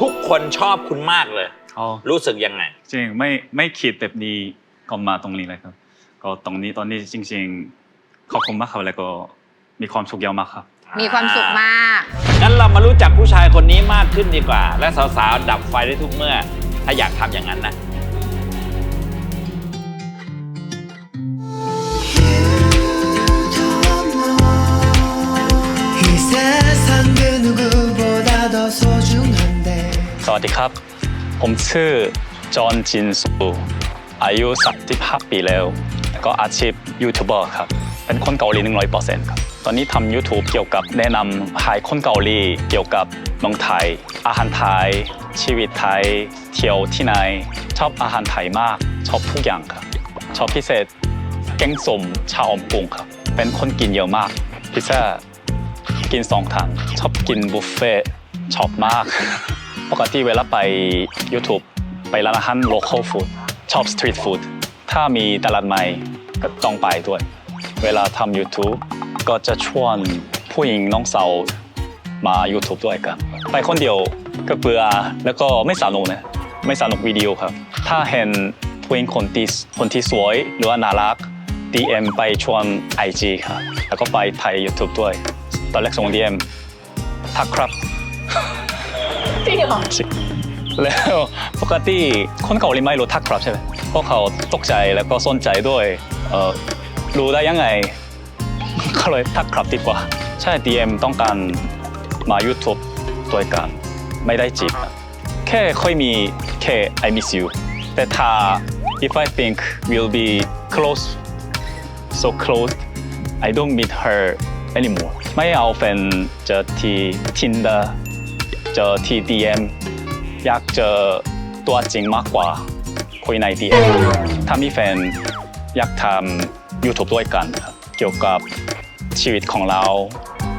ทุกคนชอบคุณมากเลย อ๋อรู้สึกยังไง จริงไม่ไม่คิดแบบนี้ก็มาตรงนี้เลยครับ ก็ตรงนี้ตอนนี้จริงๆขอบคุณมากครับแล้วก็มีความสุขเยอะมากครับ มีความสุขมาก งั้นเรามารู้จักผู้ชายคนนี้มากขึ้นดีกว่า และสาวๆ ดับไฟได้ทุกเมื่อ ถ้าอยากทำอย่างนั้นนะ สวัสดีครับ ผมชื่อจอห์นจินสูอายุ35ปีแล้ว ก็อาชีพยูทูบเบอร์ครับ เป็นคนเกาหลี100%ครับ ตอนนี้ทำ YouTube เกี่ยวกับแนะนำให้คนเกาหลีเกี่ยวกับเมืองไทย อาหารไทย ชีวิตไทย เที่ยวที่ไหน ชอบอาหารไทยมาก ชอบทุกอย่างครับ ชอบพิเศษแกงส้มชาอมกุ้งครับ เป็นคนกินเยอะมาก พิซซ่ากินสองทางชอบกินบุฟเฟ่ต์ชอบมาก ปกติเวลาไป YouTube ไปร้านอาหาร local food ชอบ street food ถ้ามีตลาดใหม่ก็ต้องไปด้วย เวลาทำ YouTube ก็จะชวนผู้หญิงน้องสาวมา YouTube ด้วยกัน ไปคนเดียวก็เบื่อแล้วก็ไม่สนุกนะไม่สนุกวิดีโอครับ ถ้าเห็นผู้หญิงคนที่คนที่สวยหรือว่าน่ารัก DM ไปชวน IG ครับแล้วก็ไปไทย YouTube ด้วย ตอนแรกส่ง DM ทักครับ จริงเหรอแล้วปกติคนเกาหลีไม่รู้ทักครับใช่ไหมพวกเขาตกใจแล้วก็สนใจด้วยเออรู้ได้ยังไง ก็เลยทักครับดีกว่า ใช่ DM ต้องการมา YouTube ด้วยกันไม่ได้จีบแค่ค่อยมีแค่ I miss you แต่ถ้า if I think we'll be close so close I don't meet her anymore ไม่เอาแฟนเจอที่ Tinder เจอที่ DM อยากเจอตัวจริงมากกว่าคุยใน DM ถ้ามีแฟนอยากทำ YouTube ด้วยกันครับเกี่ยวกับชีวิตของเรา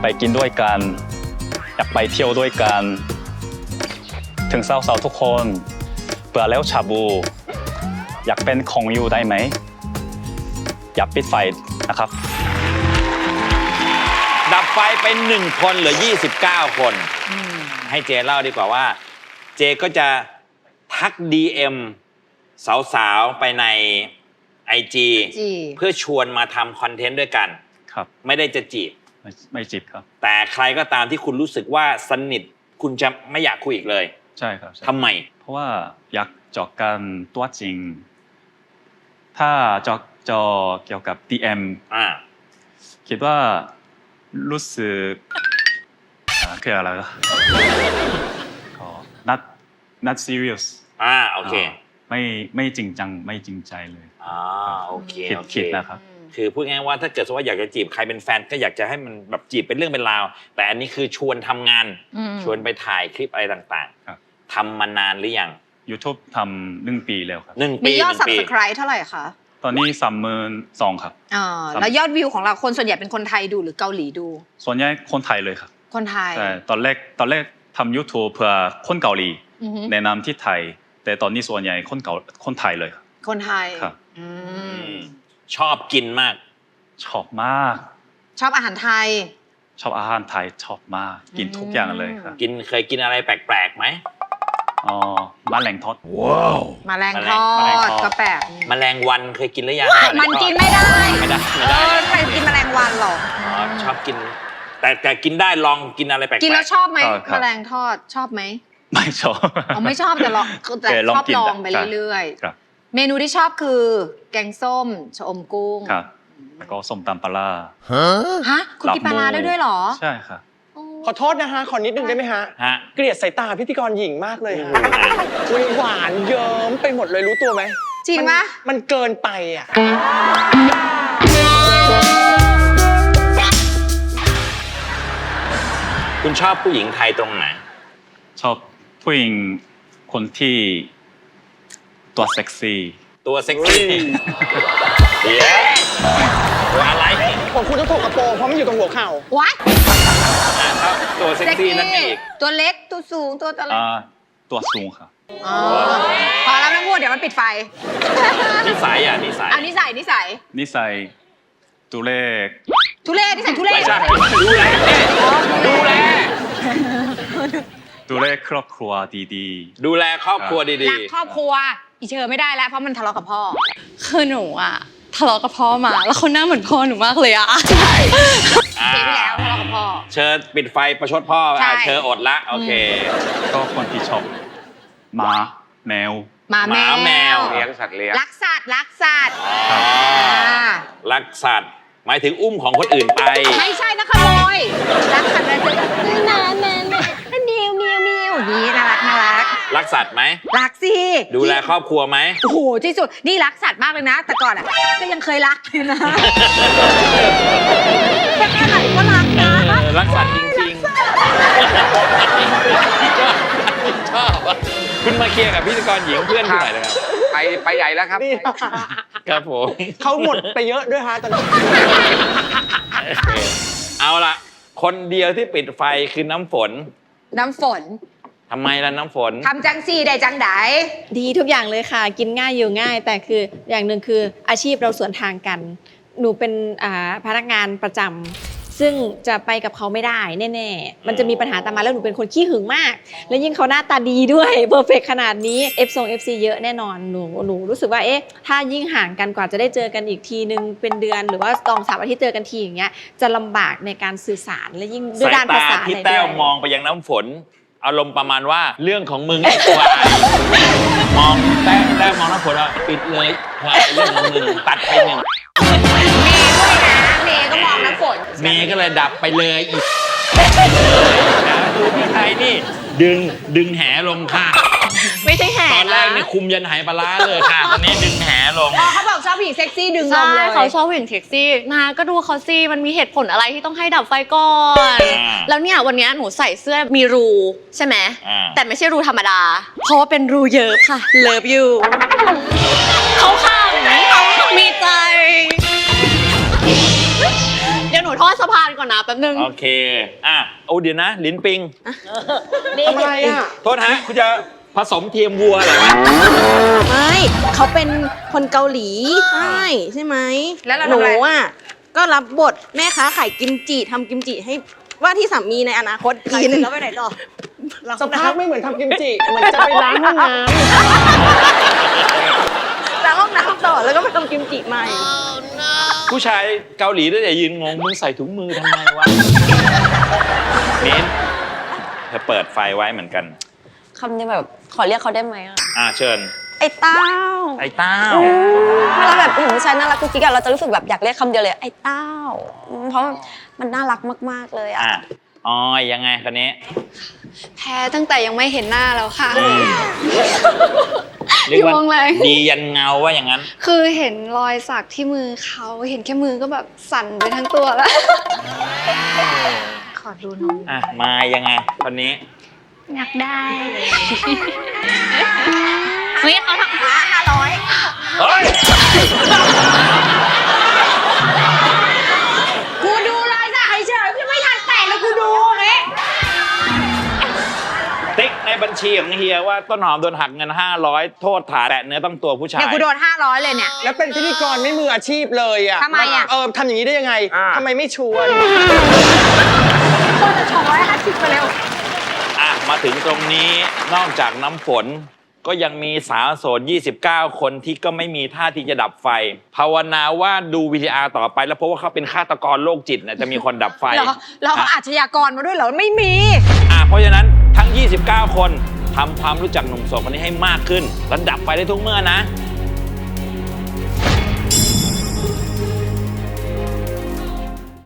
ไปกินด้วยกัน อยากไปเที่ยวด้วยกัน ถึงสาวๆทุกคนเบื่อแล้วชาบู อยากเป็นของอยู่ได้ไหม อย่าปิดไฟนะครับ ไฟเป็นหนึ่งคนเหลือ 29 คน ให้เจเล่าดีกว่าว่า เจก็จะทัก DM สาวๆ ไปใน IG จีเพื่อชวนมาทำคอนเทนต์ด้วยกัน ครับ ไม่ได้จะจีบ ไม่ไม่จีบครับ แต่ใครก็ตามที่คุณรู้สึกว่าสนิทคุณจะไม่อยากคุยอีกเลย ใช่ครับใช่ทำไม เพราะว่าอยากเจาะกันตัวจริง ถ้าเจาะเจอเกี่ยวกับ DM อ่าคิดว่า รู้สึกอ่าคืออะไรล่ะก็ not not serious อ่าโอเคาไม่ไม่จริงจังไม่จริงใจเลยอ่าโอเคคิดโอเคคิดนะครับ คือพูดง่ายๆว่าถ้าเกิดสมมติว่าอยากจะจีบใครเป็นแฟนก็อยากจะให้มันแบบจีบเป็นเรื่องเป็นราว แต่อันนี้คือชวนทำงาน อืม ชวนไปถ่ายคลิปอะไรต่างครับ ๆทำมานานหรือยัง YouTube ทำหนึ่งปีแล้วครับ หนึ่งมีปียอด หนึ่งปี subscribe เท่าไหร่คะ ตอนนี้สามหมื่นสองครับ อ่าครับแล้วยอดวิวของเราคนส่วนใหญ่เป็นคนไทยดูหรือเกาหลีดู ส่วนใหญ่คนไทยเลยครับคนไทย แต่ตอนแรกตอนแรกทำ YouTube เพื่อคนเกาหลี อือฮึ แนะนำที่ไทย แต่ตอนนี้ส่วนใหญ่คนเกาคนไทยเลยครับ คนไทยครับ อือืมมชอบกินมาก ชอบมาก ชอบอาหารไทย ชอบอาหารไทยชอบมาก กินทุกอย่างเลยครับ กินเคยกินอะไรแปลกๆไหม อ๋อมะแรงทอดมาแรงแมทลงอแมลงดทอดก็แปลกแมลงวันเคยกินหรือยังว้ายแลงมันทอดกินไม่ได้ ไม่ได้ไม่เอได้อใครกินแมลงวันหรอ อ๋อชอบกิน แต่แต่กินได้ลองกินอะไรแปลกๆกินแล้วชอบไหมชอบครับแมลงทอดชอบไหมไม่ชอบ อ๋อไม่ชอบแต่ลองแต่แต่ลองชอบกินลองไปครับเรื่อยครับ ๆ เมนูที่ชอบคือ แกงส้มชะอมกุ้งครับ แล้วก็ส้มตำปลาร้าฮะคุณกินปลาร้าได้ด้วยเหรอ ใช่ครับโอ้ ขอโทษนะฮะ ขอนิดนึงได้ไหมฮะ ฮะ เกลียดสายตาพิธีกรหญิงมากเลยฮะอุ๊ยหวานเยิ้มไปหมดเลยรู้ตัวไหมจริงมันไหมมันเกินไปอะ คุณชอบผู้หญิงไทยตรงไหน ชอบผู้หญิงคนที่ตัวเซ็กซี่ ตัวเซ็กซี่เดี๋ยวตัวอะไร ผมคุณต้องถกกระโปรงเพราะมันอยู่ตรงหัวเข่าว้าย ครับตัวเซ็กซี่นั่นเองตัวเล็กตัวสูงตัวอะไรอ่าตัวสูงครับอ๋อพอแล้วไม่ต้องพูดเดี๋ยวมันปิดไฟนิสัยอะนิสัยอันนิสัยนิสัยนิสัยตัวเลขทุเรศนิสัยทุเรศไม่ใช่ดูแลดูแลดูแลครอบครัวดีดูแลครอบครัวดีรักครอบครัวอีเชอไม่ได้แล้วเพราะมันทะเลาะกับพ่อ คือหนูอะทะเลาะกับพ่อมา แล้วเขาหน้าเหมือนพ่อหนูมากเลยอะ ๆอ่าปีที่แล้วทะเลาะกับ พ่อ เชิญปิดไฟประชดพ่อใช่ อะเชิญอดละโอเคๆก็คนที่ชอบหมาแมว หมาหมาแมว เลี้ยงสัตว์เลี้ยงรักสัตว์รักสัตว์อ๋ออ่ารักสัตว์หมายถึงอุ้มของคนอื่นไป ไม่ใช่นะขโมยรักสัตว์แล้วจะแม่แม่แม่มิวมิวมิวอย่างนี้น่ารักน่ารักรักสัตว์ไหม รักสิดูแลครอบครัวไหม โอ้โหที่สุดนี่รักสัตว์มากเลยนะ แต่ก่อนอะก็ยังเคยรักเลยนะแต่แค่ไหนก็ มาเคลียร์กับพิธีกรหญิงเพื่อนคุณหน่อยนะครับ ไปไปใหญ่แล้วครับ นี่ครับผมเขาหมดไปเยอะด้วยฮะตอนนี้เอาละคนเดียวที่ปิดไฟคือน้ำฝนน้ำฝนทำไมล่ะน้ำฝน ทำจังซี่ได้จังไดดีทุกอย่างเลยค่ะ กินง่ายอยู่ง่าย แต่คืออย่างหนึ่งคืออาชีพเราสวนทางกัน หนูเป็นอ่าพนักงานประจำ ซึ่งจะไปกับเขาไม่ได้แน่ๆ มันจะมีปัญหาตามมาแล้วหนูเป็นคนขี้หึงมาก แล้วยิ่งเขาหน้าตาดีด้วยเพอร์เฟกขนาดนี้ F ทรง FC เยอะแน่นอนหนูหนูรู้สึกว่าเอ๊ะถ้ายิ่งห่างกันกว่าจะได้เจอกันอีกทีนึงเป็นเดือนหรือว่าสองสามอาทิตย์เจอกันทีอย่างเงี้ยจะลำบากในการสื่อสารและยิ่งด้วยสายด้านภาตาษาที่อะไรแต้ด้ววย มองไปยังน้ำฝน อารมณ์ประมาณว่าเรื่องของมึงไอ้ควายมองแต้วแต้วมองน้ำฝนว่าปิดเลยควายเรื่องของมึงตัดไปหนึ่งเเมย์ก็เลยดับไปเลยอีกดูพี่ไทยนี่ ดึงดึงแหลงค่ะ ไม่ใช่แห่ตอนแรกนี่คุมยันหายปลาร้าเลยค่ะ ตอนนี้ดึงแหลงพอเขาบอกชอบผู้หญิงเซ็กซี่ดึงลใช่งเลยเขาชอบเหวี่ยงแท็กซี่นาก็ดูเขาสิมันมีเหตุผลอะไรที่ต้องให้ดับไฟก่อนแล้วเนี่ยวันเนี้ยหนูใส่เสื้อมีรูใช่ไหมอ่า แต่ไม่ใช่รูธรรมดา เพราะว่าเป็นรูเยิบค่ะ เลิฟยูเขาข้าง ทอดสะพานก่อนนะแป๊บนึง โอเค อะโอ้เดี๋ยวนะ ลิ้นปิงทำไมอะ โทษฮะ คุณจะผสมเทียมวัวเหรอฮะไม่เขาเป็นคนเกาหลีใช่ใช่ไหมแล้วเราหนูทำอะไรอะก็รับบทแม่ค้าขายกิมจิทำกิมจิให้ว่าที่สามีในอนาคตกินแล้วไปไหนต่อสภาพไม่เหมือนทำกิมจิ เหมือนจะไปล้างห้องน้แล้วห้องน้ำต่อแล้วก็ไปทำกิมจิใหม่ ผู้ชายเกาหลีด้วยแต่ยืนงง มึงใส่ถุงมือทำไมวะมิ้นเธอเปิดไฟไว้เหมือนกัน คำนี้แบบขอเรียกเขาได้ไหมอะอะเชิญ ไอ้เต้าไอ้เต้าเวลาแบบผู้หญิงผู้ชายน่ารักกุ๊กกิ๊กอะเราจะรู้สึกแบบอยากเรียกคำเดียวเลยไอ้เต้าอืมเพราะมันน่ารักมากๆเลยอะอะออยยังไงคนนี้ แพ้ตั้งแต่ยังไม่เห็นหน้าแล้วค่ะ เรียกว่ายวงเลยดียันเงาว่าอย่างนั้น คือเห็นรอยสักที่มือเขาเห็นแค่มือก็แบบสั่นไปทั้งตัวแล้ว ขอดูนมอะมายังไงคนนี้อยากได้เฮ้ยเขาทำห้าห้าร้อยเฮ้ย ญชีของเฮียว่าต้นหอมโดนหักเงิน 500 โทษฐานแตะเนื้อต้องตัวผู้ชาย เนี่ยกูโดน500 เลยเนี่ยำแล้วเป็นพิธีกรไม่มืออาชีพเลยอะทำไมอะเออทำอย่างนี้ได้ยังไงทำไมไม่ชวน คนละ250ไปเร็วอะ มาถึงตรงนี้นอกจากน้ำฝน ก็ยังมีสาวโสด 29 คนที่ก็ไม่มีท่าที่จะดับไฟ ภาวนาว่าดูวิดีอาร์ต่อไปแล้วเพราะว่าเขาเป็นฆาตกรโรคจิตนะจะมีคนดับไฟเหรอ เราเอาอาชญากรมาด้วยเหรอ ไม่มี อะเพราะฉะนั้นทั้ง 29 คนทำความรู้จักหนุ่มโสดคนนี้ให้มากขึ้น ระดับไปได้ทุกเมื่อนะ